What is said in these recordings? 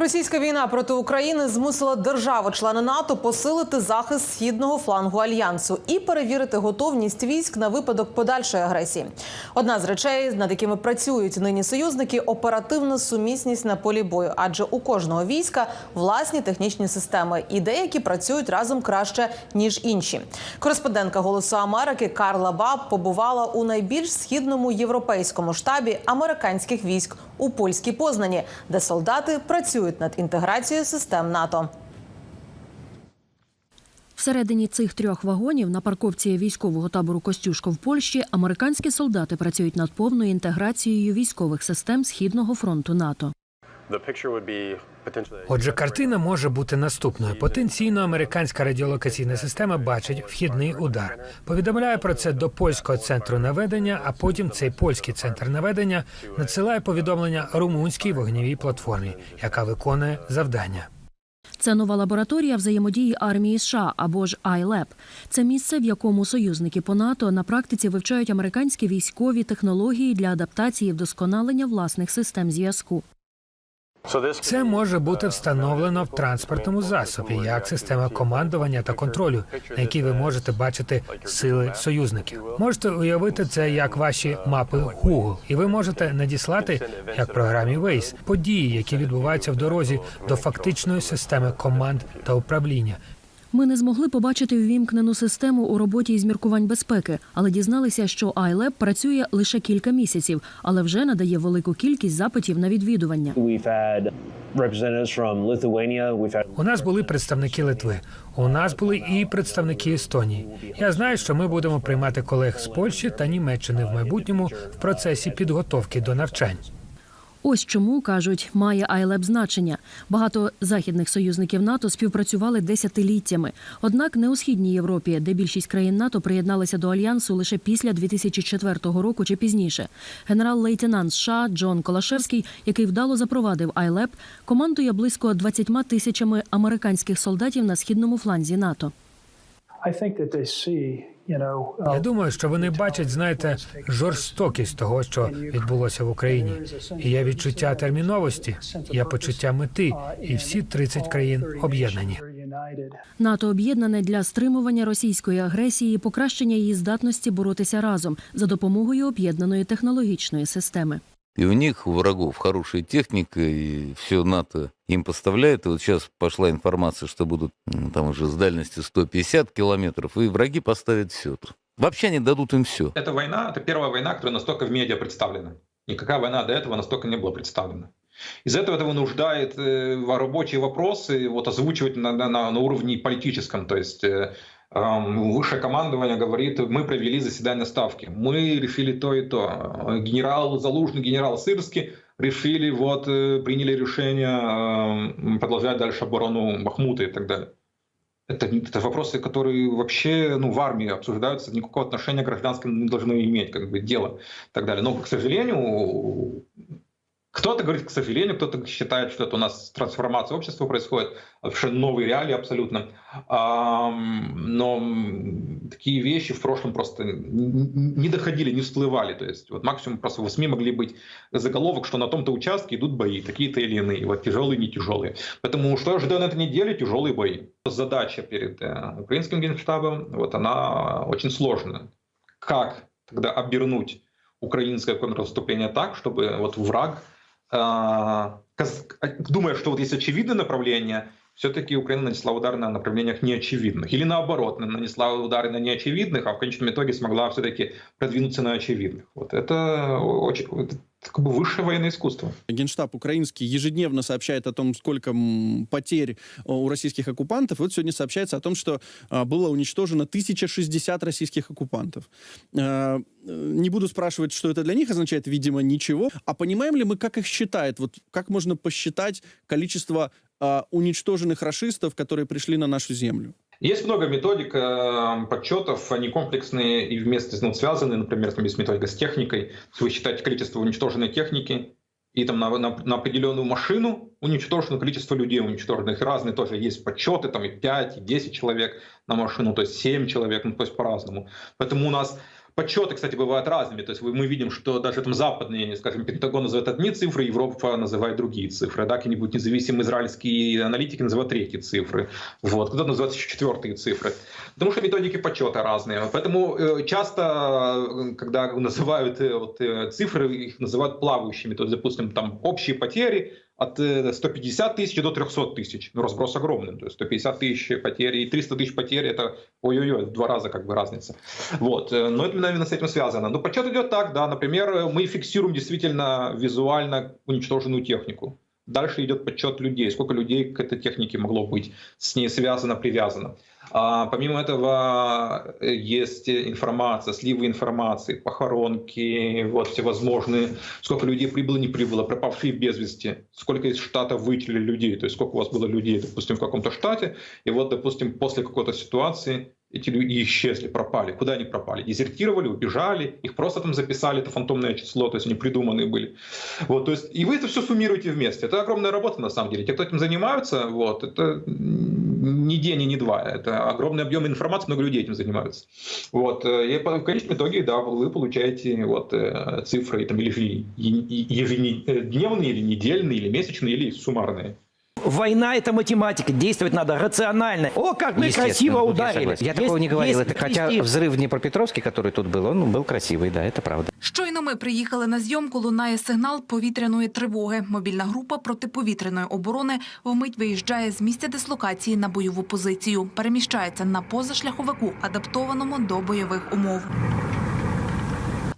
Російська війна проти України змусила держави-члени НАТО посилити захист східного флангу альянсу і перевірити готовність військ на випадок подальшої агресії. Одна з речей, над якими працюють нині союзники, оперативна сумісність на полі бою, адже у кожного війська власні технічні системи, і деякі працюють разом краще ніж інші. Кореспондентка Голосу Америки Карла Баб побувала у найбільш східному європейському штабі американських військ у польській Познані, де солдати працюють над інтеграцією систем НАТО. Всередині цих трьох вагонів на парковці військового табору Костюшко в Польщі американські солдати працюють над повною інтеграцією військових систем Східного фронту НАТО. Отже, картина може бути наступною. Потенційно американська радіолокаційна система бачить вхідний удар. Повідомляє про це до польського центру наведення, а потім цей польський центр наведення надсилає повідомлення румунській вогневій платформі, яка виконує завдання. Це нова лабораторія взаємодії армії США або ж ILAB. Це місце, в якому союзники по НАТО на практиці вивчають американські військові технології для адаптації і вдосконалення власних систем зв'язку. Це може бути встановлено в транспортному засобі як система командування та контролю, на якій ви можете бачити сили союзників. Можете уявити це як ваші мапи Google, і ви можете надіслати як програмі Waze події, які відбуваються в дорозі до фактичної системи команд та управління. Ми не змогли побачити ввімкнену систему у роботі із міркувань безпеки, але дізналися, що ILAB працює лише кілька місяців, але вже надає велику кількість запитів на відвідування. У нас були представники Литви, у нас були і представники Естонії. Я знаю, що ми будемо приймати колег з Польщі та Німеччини в майбутньому в процесі підготовки до навчань. Ось чому кажуть, має ILAB значення. Багато західних союзників НАТО співпрацювали десятиліттями. Однак не у східній Європі, де більшість країн НАТО приєдналися до альянсу лише після 2004 року чи пізніше. Генерал-лейтенант США Джон Колашевський, який вдало запровадив ILAB, командує близько 20 тисячами американських солдатів на східному фланзі НАТО. Я думаю, що вони бачать, знаєте, жорстокість того, що відбулося в Україні. І є відчуття терміновості, є почуття мети, і всі 30 країн об'єднані. НАТО об'єднане для стримування російської агресії і покращення її здатності боротися разом за допомогою об'єднаної технологічної системи. И у них, у врагов, хорошая техника, и все НАТО им поставляет. И вот сейчас пошла информация, что будут м, там уже с дальности 150 километров, и враги поставят все. Вообще они дадут им все. Эта война, это первая война, которая настолько в медиа представлена. Никакая война до этого настолько не была представлена. Из-за этого это вынуждает э, рабочие вопросы вот, озвучивать на, на, на уровне политическом. То есть э, высшее командование говорит, мы провели заседание ставки, мы решили то и то. Генерал Залужный, генерал Сырский решили, вот, э, приняли решение продолжать дальше оборону Бахмута и так далее. Это, это вопросы, которые вообще ну, в армии обсуждаются, никакого отношения к гражданским не должны иметь, как бы дело и так далее. Но, к сожалению, кто-то говорит, к сожалению, кто-то считает, что это у нас трансформация общества происходит, вообще новые реалии абсолютно. Но такие вещи в прошлом просто не доходили, не всплывали. То есть вот максимум просто в СМИ могли быть заголовок, что на том-то участке идут бои, такие-то или иные, вот тяжелые, не тяжелые. Поэтому что я жду на этой неделе? Тяжелые бои. Задача перед э, украинским генштабом, вот она очень сложная. Как тогда обернуть украинское контрнаступление так, чтобы вот враг, думая, что вот есть очевидное направление, все-таки Украина нанесла удары на направлениях неочевидных. Или наоборот, нанесла удары на неочевидных, а в конечном итоге смогла все-таки продвинуться на очевидных. Вот это очень как бы высшее военное искусство. Генштаб украинский ежедневно сообщает о том, сколько потерь э, у российских оккупантов. Вот сегодня сообщается о том, что а, было уничтожено 1060 российских оккупантов. Э, э, Не буду спрашивать, что это для них означает, видимо, ничего. А понимаем ли мы, как их считает? Вот как можно посчитать количество а, уничтоженных расистов, которые пришли на нашу землю? Есть много методик, э, подсчетов, они комплексные и вместе ну, связаны. Например, там есть методика с техникой. Вы считаете количество уничтоженной техники, и там на, на- на определенную машину уничтожено количество людей уничтоженных. Разные тоже есть подсчеты, там и 5, и 10 человек на машину, то есть 7 человек, ну то есть по-разному. Поэтому у нас Подсчеты, кстати, бывают разными. То есть мы видим, что даже там западные, скажем, Пентагон называет одни цифры, Европа называет другие цифры. Да, какие-нибудь независимые израильские аналитики называют третьи цифры. Вот. Кто-то называет еще четвертые цифры. Потому что методики подсчета разные. Поэтому э, часто, э, когда называют э, вот, цифры, их называют плавающими. То есть, допустим, там общие потери от э, 150 тысяч до 300 тысяч. Ну, разброс огромный. То есть 150 тысяч потерь и 300 тысяч потерь – это ой-ой-ой, в два раза как бы разница. Вот. э, Но это, наверное, с этим связано. Но подсчет идет так, да. Например, э, мы фиксируем действительно визуально уничтоженную технику. Дальше идет подсчет людей, сколько людей к этой технике могло быть с ней связано, привязано. А, помимо этого э, есть информация, сливы информации, похоронки, вот всевозможные, сколько людей прибыло, не прибыло, пропавшие без вести, сколько из штата выделили людей, то есть сколько у вас было людей, допустим, в каком-то штате, и вот, допустим, после какой-то ситуации эти люди исчезли, пропали. Куда они пропали? Дезертировали, убежали, их просто там записали, это фантомное число, то есть они придуманные были. Вот, то есть, и вы это все суммируете вместе. Это огромная работа на самом деле. Те, кто этим занимаются, вот, это ни день и не два. Это огромный объем информации, много людей этим занимаются. Вот, э, и в конечном итоге, да, вы получаете вот, э, цифры там, или же ежедневные, или недельные, или месячные, или суммарные. Война это математика, действовать надо рационально. О, как мы Естественно, красиво вот я ударили. согласен. Я Есть- такого не говорил. есть Это, хотя крестик. взрыв в Днепропетровске, который тут был, он был красивый, да, это правда. Щойно ми приїхали на зйомку, лунає сигнал повітряної тривоги. Мобільна група протиповітряної оборони вмить виїжджає з місця дислокації на бойову позицію. Переміщається на позашляховику, адаптованому до бойових умов.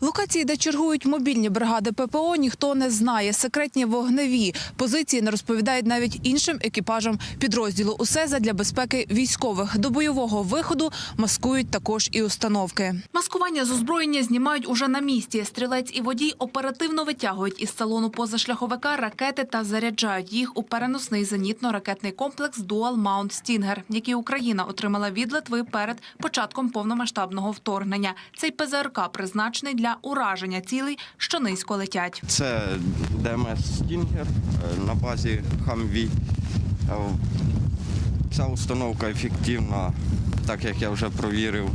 Локації, де чергують мобільні бригади ППО, ніхто не знає. Секретні вогневі позиції не розповідають навіть іншим екіпажам підрозділу. Усе задля безпеки військових. До бойового виходу маскують також і установки. Маскування з озброєння знімають уже на місці. Стрілець і водій оперативно витягують із салону позашляховика ракети та заряджають їх у переносний зенітно-ракетний комплекс Dual Mount Stinger, який Україна отримала від Литви перед початком повномасштабного вторгнення. Цей ПЗРК призначений для ураження цілей, що низько летять. Це ДМС Стінгер е, на базі Хамві. Е, Ця установка ефективна, так як я вже провірив.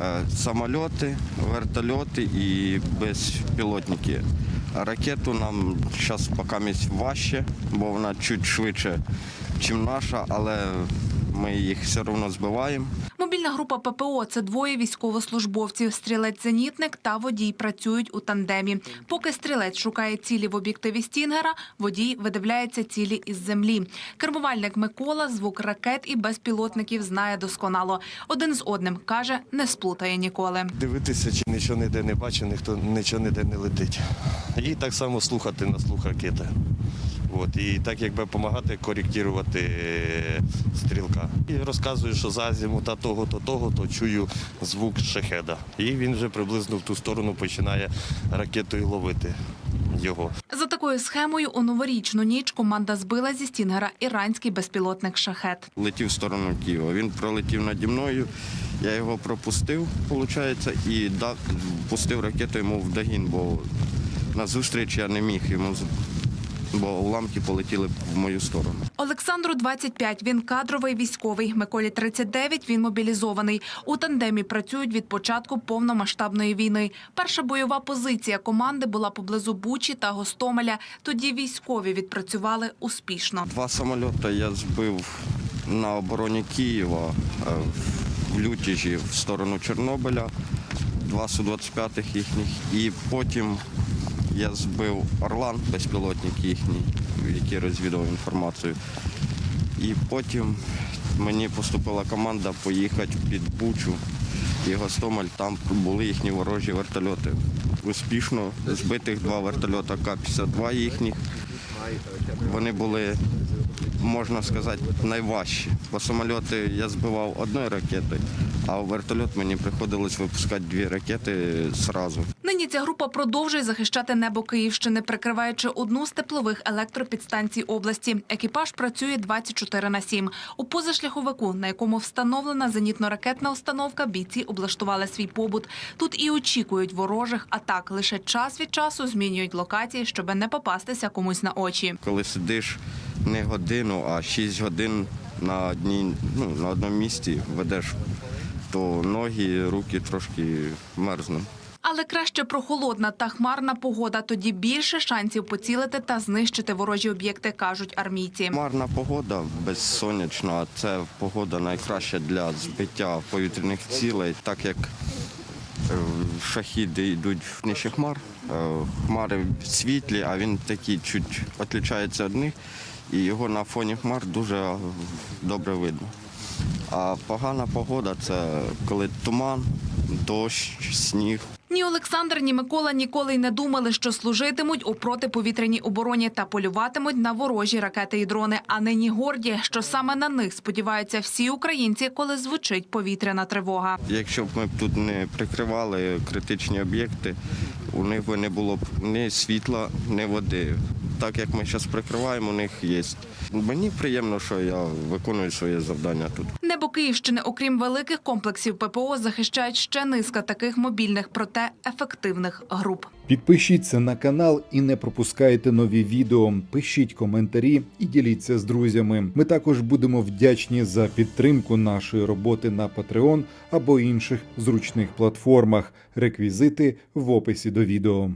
е, Самольоти, вертольоти і безпілотники. Ракету нам зараз поки важче, бо вона чуть швидше, ніж наша, але ми їх все одно збиваємо. Мобільна група ППО – це двоє військовослужбовців. Стрілець-зенітник та водій працюють у тандемі. Поки стрілець шукає цілі в об'єктиві Стінгера, водій видивляється цілі із землі. Кермувальник Микола звук ракет і безпілотників знає досконало. Один з одним, каже, не сплутає ніколи. Дивитися, чи нічого ніде не бачить, ніхто нічого ніде не летить. І так само слухати на слух ракети. От, і так якби допомагати коректувати е, стрілка. І розказую, що за зиму та того, то того, то чую звук шахеда. І він вже приблизно в ту сторону починає ракетою ловити його. За такою схемою у новорічну ніч команда збила зі Стінгера іранський безпілотник «Шахет». летів в сторону Києва. Він пролетів наді мною, я його пропустив, виходить, і пустив ракету йому в дагін, бо на зустріч я не міг йому, бо уламки полетіли в мою сторону. Олександру 25, він кадровий військовий. Миколі 39, він мобілізований. У тандемі працюють від початку повномасштабної війни. Перша бойова позиція команди була поблизу Бучі та Гостомеля. Тоді військові відпрацювали успішно. Два самольоти я збив на обороні Києва е, в Лютіжі в сторону Чорнобиля, два Су-25 їхніх. І потім я збив Орлан, безпілотник їхній, який розвідував інформацію. І потім мені поступила команда поїхати під Бучу і Гостомель. Там були їхні ворожі вертольоти. Успішно збитих два вертольота К-52 їхніх. Вони були, можна сказати, найважчі. Бо самольоти я збивав одною ракетою, а у вертольот мені приходилось випускати дві ракети зразу. Нині ця група продовжує захищати небо Київщини, прикриваючи одну з теплових електропідстанцій області. Екіпаж працює 24 на 7. У позашляховику, на якому встановлена зенітно-ракетна установка, бійці облаштували свій побут. Тут і очікують ворожих атак. Лише час від часу змінюють локації, щоб не попастися комусь на очі. Коли сидиш не годину, а шість годин на одній, ну, на одному місці ведеш то ноги, руки трошки мерзнуть. Але краще прохолодна та хмарна погода, тоді більше шансів поцілити та знищити ворожі об'єкти, кажуть армійці. Марна погода безсонячна. Це погода найкраща для збиття повітряних цілей, так як е, шахіди йдуть в нижче хмар. Е, Хмари світлі, а він такий чуть відрізняється від них, і його на фоні хмар дуже добре видно. А погана погода це коли туман, дощ, сніг. Ні Олександр, ні Микола ніколи й не думали, що служитимуть у протиповітряній обороні та полюватимуть на ворожі ракети і дрони. А нині горді, що саме на них сподіваються всі українці, коли звучить повітряна тривога. Якщо б ми тут не прикривали критичні об'єкти, у них би не було б ні світла, ні води. Так як ми зараз прикриваємо, у них є. Мені приємно, що я виконую своє завдання тут. Небо Київщини, окрім великих комплексів ППО, захищають ще низка таких мобільних, проте ефективних груп. Підпишіться на канал і не пропускайте нові відео. Пишіть коментарі і діліться з друзями. Ми також будемо вдячні за підтримку нашої роботи на Patreon або інших зручних платформах. Реквізити в описі до відео.